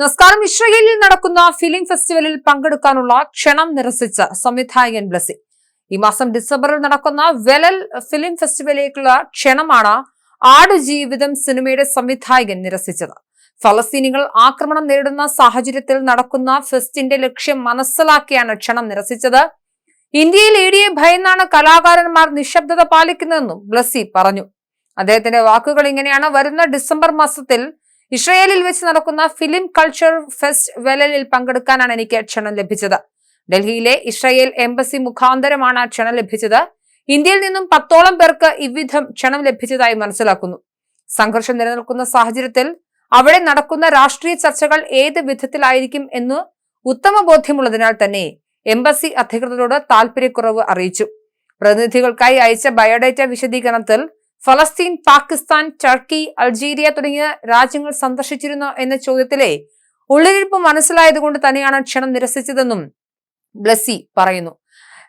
നമസ്കാരം. ഇസ്രയേലിൽ നടക്കുന്ന ഫിലിം ഫെസ്റ്റിവലിൽ പങ്കെടുക്കാനുള്ള ക്ഷണം നിരസിച്ച സംവിധായകൻ ബ്ലസി ഈ മാസം ഡിസംബറിൽ നടക്കുന്ന വെലൽ ഫിലിം ഫെസ്റ്റിവലിലേക്കുള്ള ക്ഷണമാണ് ആടുജീവിതം സിനിമയുടെ സംവിധായകൻ നിരസിച്ചത്. ഫലസ്തീനികൾ ആക്രമണം നേരിടുന്ന സാഹചര്യത്തിൽ നടക്കുന്ന ഫെസ്റ്റിന്റെ ലക്ഷ്യം മനസ്സിലാക്കിയാണ് ക്ഷണം നിരസിച്ചത്. ഇന്ത്യയിൽ ഏടിയെ ഭയന്നാണ് കലാകാരന്മാർ നിശബ്ദത പാലിക്കുന്നതെന്നും ബ്ലസി പറഞ്ഞു. അദ്ദേഹത്തിന്റെ വാക്കുകൾ ഇങ്ങനെയാണ്. വരുന്ന ഡിസംബർ മാസത്തിൽ ഇസ്രയേലിൽ വെച്ച് നടക്കുന്ന ഫിലിം കൾച്ചർ ഫെസ്റ്റ് വെലലിൽ പങ്കെടുക്കാനാണ് എനിക്ക് ക്ഷണം ലഭിച്ചത്. ഡൽഹിയിലെ ഇസ്രയേൽ എംബസി മുഖാന്തരമാണ് ക്ഷണം ലഭിച്ചത്. ഇന്ത്യയിൽ നിന്നും പത്തോളം പേർക്ക് ഇവിധം ക്ഷണം ലഭിച്ചതായി മനസ്സിലാക്കുന്നു. സംഘർഷം നിലനിൽക്കുന്ന സാഹചര്യത്തിൽ അവിടെ നടക്കുന്ന രാഷ്ട്രീയ ചർച്ചകൾ ഏത് വിധത്തിലായിരിക്കും എന്ന് ഉത്തമ ബോധ്യമുള്ളതിനാൽ തന്നെ എംബസി അധികൃതരോട് താൽപര്യക്കുറവ് അറിയിച്ചു. പ്രതിനിധികൾക്കായി അയച്ച ബയോഡേറ്റ വിശദീകരണത്തിൽ ഫലസ്തീൻ പാകിസ്ഥാൻ ടർക്കി അൾജീരിയ തുടങ്ങിയ രാജ്യങ്ങൾ സന്ദർശിച്ചിരുന്നു എന്ന ചോദ്യത്തിലെ ഉള്ളിരിപ്പ് മനസ്സിലായതുകൊണ്ട് തന്നെയാണ് ക്ഷണം നിരസിച്ചതെന്നും ബ്ലസ്സി പറയുന്നു.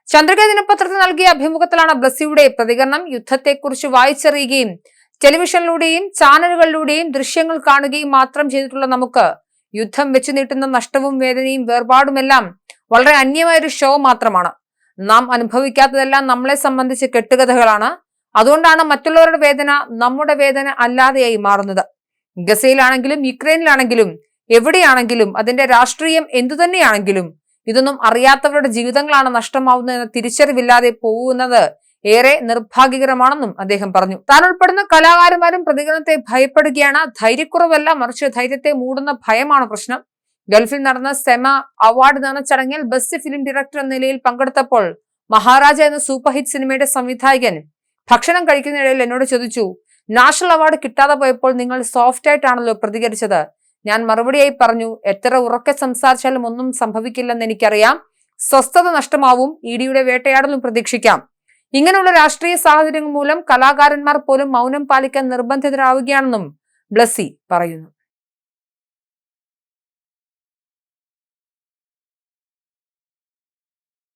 ചന്ദ്രിക ദിനപത്രത്തിൽ നൽകിയ അഭിമുഖത്തിലാണ് ബ്ലസ്സിയുടെ പ്രതികരണം. യുദ്ധത്തെക്കുറിച്ച് വായിച്ചറിയുകയും ടെലിവിഷനിലൂടെയും ചാനലുകളിലൂടെയും ദൃശ്യങ്ങൾ കാണുകയും മാത്രം ചെയ്തിട്ടുള്ള നമുക്ക് യുദ്ധം വെച്ചു നീട്ടുന്ന നഷ്ടവും വേദനയും വേർപാടുമെല്ലാം വളരെ അന്യമായ ഒരു ഷോ മാത്രമാണ്. നാം അനുഭവിക്കാത്തതെല്ലാം നമ്മളെ സംബന്ധിച്ച് കെട്ടുകഥകളാണ്. അതുകൊണ്ടാണ് മറ്റുള്ളവരുടെ വേദന നമ്മുടെ വേദന അല്ലാതെയായി മാറുന്നത്. ഗസയിലാണെങ്കിലും യുക്രൈനിലാണെങ്കിലും എവിടെയാണെങ്കിലും അതിന്റെ രാഷ്ട്രീയം എന്തുതന്നെയാണെങ്കിലും ഇതൊന്നും അറിയാത്തവരുടെ ജീവിതങ്ങളാണ് നഷ്ടമാവുന്നതെന്ന് തിരിച്ചറിവില്ലാതെ പോകുന്നത് ഏറെ നിർഭാഗ്യകരമാണെന്നും അദ്ദേഹം പറഞ്ഞു. താൻ ഉൾപ്പെടുന്ന കലാകാരന്മാരും പ്രതികരണത്തെ ഭയപ്പെടുകയാണ്. ധൈര്യക്കുറവല്ല മറിച്ച് ധൈര്യത്തെ മൂടുന്ന ഭയമാണ് പ്രശ്നം. ഗൾഫിൽ നടന്ന സെമ അവാർഡ് ദാന ചടങ്ങിൽ ബെസ്റ്റ് ഫിലിം ഡയറക്ടർ എന്ന നിലയിൽ പങ്കെടുത്തപ്പോൾ മഹാരാജ എന്ന സൂപ്പർ ഹിറ്റ് സിനിമയുടെ സംവിധായകൻ ഭക്ഷണം കഴിക്കുന്നതിനിടയിൽ എന്നോട് ചോദിച്ചു നാഷണൽ അവാർഡ് കിട്ടാതെ പോയപ്പോൾ നിങ്ങൾ സോഫ്റ്റ് ആയിട്ടാണല്ലോ പ്രതികരിച്ചത്? ഞാൻ മറുപടിയായി പറഞ്ഞു എത്ര ഉറക്കെ സംസാരിച്ചാലും ഒന്നും സംഭവിക്കില്ലെന്ന് എനിക്കറിയാം. സ്വസ്ഥത നഷ്ടമാവും ഇ ഡിയുടെ വേട്ടയാടലും പ്രതീക്ഷിക്കാം. ഇങ്ങനെയുള്ള രാഷ്ട്രീയ സാഹചര്യങ്ങൾ മൂലം കലാകാരന്മാർ പോലും മൗനം പാലിക്കാൻ നിർബന്ധിതരാവുകയാണെന്നും ബ്ലസ്സി പറയുന്നു.